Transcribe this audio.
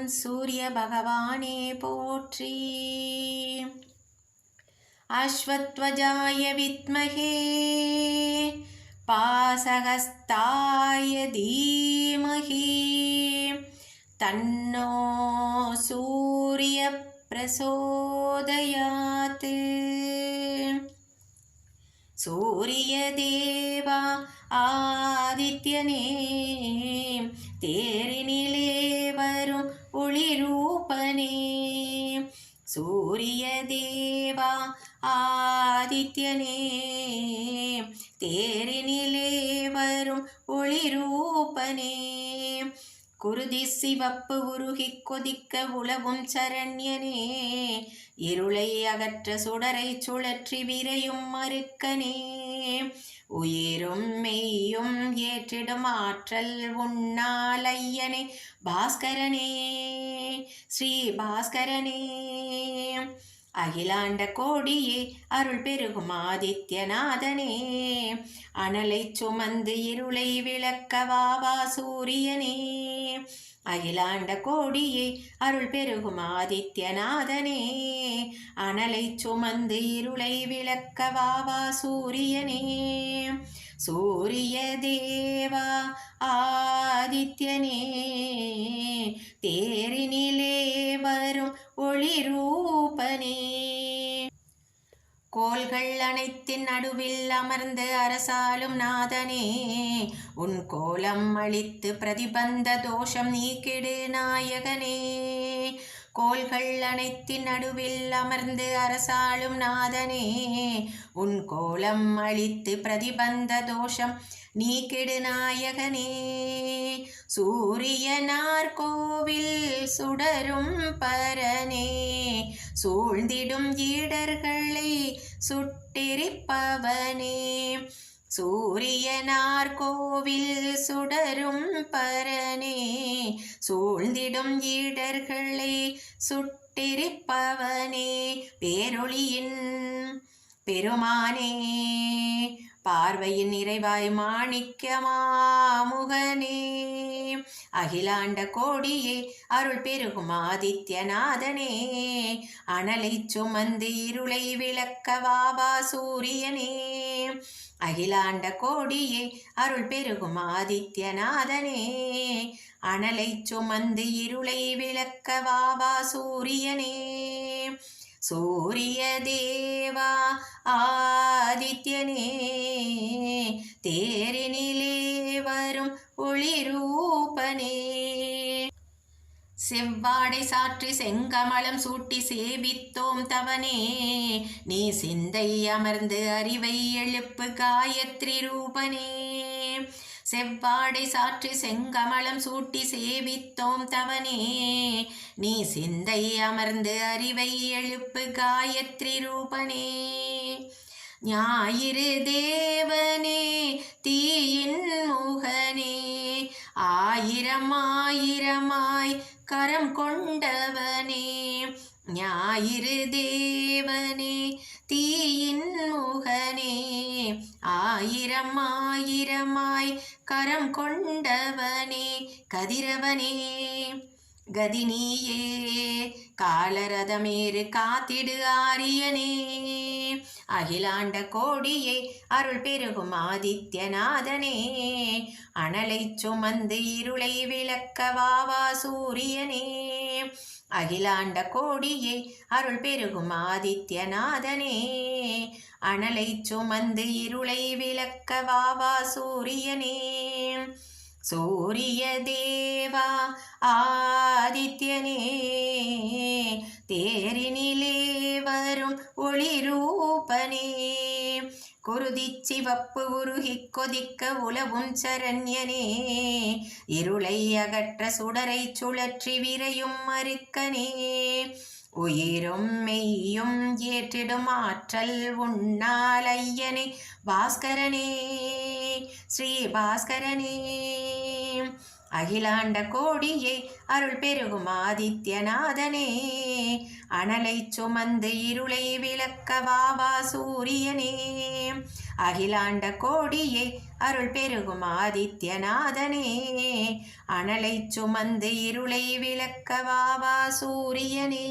ஓம் சூரிய பகவானே போற்றி. அஸ்வத்வஜாய வித்மகே. பாசகஸ்தாய தீமகி. தன்னோ சூரிய பிரசோதயாத் சூரிய தேவா ஆதித்யனே சூரியனே தேரினிலே வரும் ஒளிரூபனே. குருதி சிவப்பு உருகி கொதிக்க உளவும் சரண்யனே. இருளை அகற்ற சுடரை சுழற்றி விரையும் மறுக்கனே. உயிரும் மெய்யும் ஏற்றிடும் ஆற்றல் உண்ணாலையனே பாஸ்கரனே ஸ்ரீ பாஸ்கரனே. அகிலாண்ட கோடியே அருள் பெருகும் ஆதித்யநாதனே. அனலை சுமந்து இருளை விளக்கவாவா சூரியனே. அகிலாண்ட கோடியே அருள் பெருகும் ஆதித்யநாதனே. அனலை சுமந்து இருளை விளக்கவாவா சூரியனே. சூரிய தேவா ஆதித்யனே. தேரினிலே வரும் ஒளிரூ ஒளிரூபனே கோள்கள் அனைத்தின் நடுவில் அமர்ந்து அரசாலும் நாதனே. உன் கோலம் அளித்து பிரதிபந்த தோஷம் நீக்கிடு நாயகனே. கோள்கள் அனைத்தின் நடுவில் அமர்ந்து அரசாளும் நாதனே உன் கோலம் அளித்து பிரதிபந்த தோஷம் நீக்கிடு நாயகனே. சூரியனார் கோவில் சுடரும் பரனே சூழ்ந்திடும் ஈடர்களை சுட்டிரிப்பவனே. சூரியனார் கோவில் சுடரும் பரனே சூழ்ந்திடும் ஈடர்களை சுட்டிருப்பவனே பேரொளியின் பெருமானே. பார்வையின் நிறைவாய் மாணிக்க மாமுகனே. அகிலாண்ட கோடியே அருள் பெருகும் ஆதித்யநாதனே. அனலை சுமந்து இருளை விளக்க வாபா சூரியனே அகிலாண்ட கோடியே அருள் பெருகும் ஆதித்யநாதனே. அனலை சுமந்து இருளை விளக்க வாவா சூரியனே சூரிய தேவா ஆதித்யனே செவ்வாடை சாற்றி செங்கமலம் சூட்டி சேவித்தோம் தவனே. நீ சிந்தை அமர்ந்து அறிவை எழுப்பு காயத்ரி ரூபனே. செவ்வாடை சாற்றி செங்கமலம் சூட்டி சேவித்தோம் தவனே. நீ சிந்தை அமர்ந்து அறிவை எழுப்பு காயத்ரி ரூபனே. ஞாயிறு தேவனே தீயின் முகனே. ஆயிரம் ஆயிரமாய் கரம் கொண்டவனே ஞாயிறு தேவனே தீயின் முகனே ஆயிரம் ஆயிரமாய் கரம் கொண்டவனே கதிரவனே. கதினியே காலரதமேறு காத்திடு ஆரியனே. அகிலாண்ட கோடியே அருள் பெருகும் ஆதித்யநாதனே. அனலை சுமந்து இருளை விளக்கவாவா சூரியனே. அகிலாண்ட கோடியே அருள் பெருகும் ஆதித்யநாதனே. அனலை சுமந்து இருளை விளக்கவாவா சூரியனே. சூரிய தேவா ஆதித்யனே தேரினிலே வரும் ஒளிரூபனே. குருதி சிவப்பு உருகி கொதிக்க உலவும் சரண்யனே. இருளை அகற்ற சுடரை சுழற்றி விரையும் மறுக்கனே. உயிரும் மெய்யும் ஏற்றிடும் ஆற்றல் உண்ணால் ஐயனே பாஸ்கரனே ஸ்ரீ பாஸ்கரனே. அகிலாண்ட கோடியே அருள் பெருகும் ஆதித்யநாதனே. அனலை சுமந்து இருளை விளக்கவாவா சூரியனே. அகிலாண்ட கோடியை அருள் பெருகும் ஆதித்யநாதனே. அனலை சுமந்து இருளை விளக்கவாவா சூரியனே.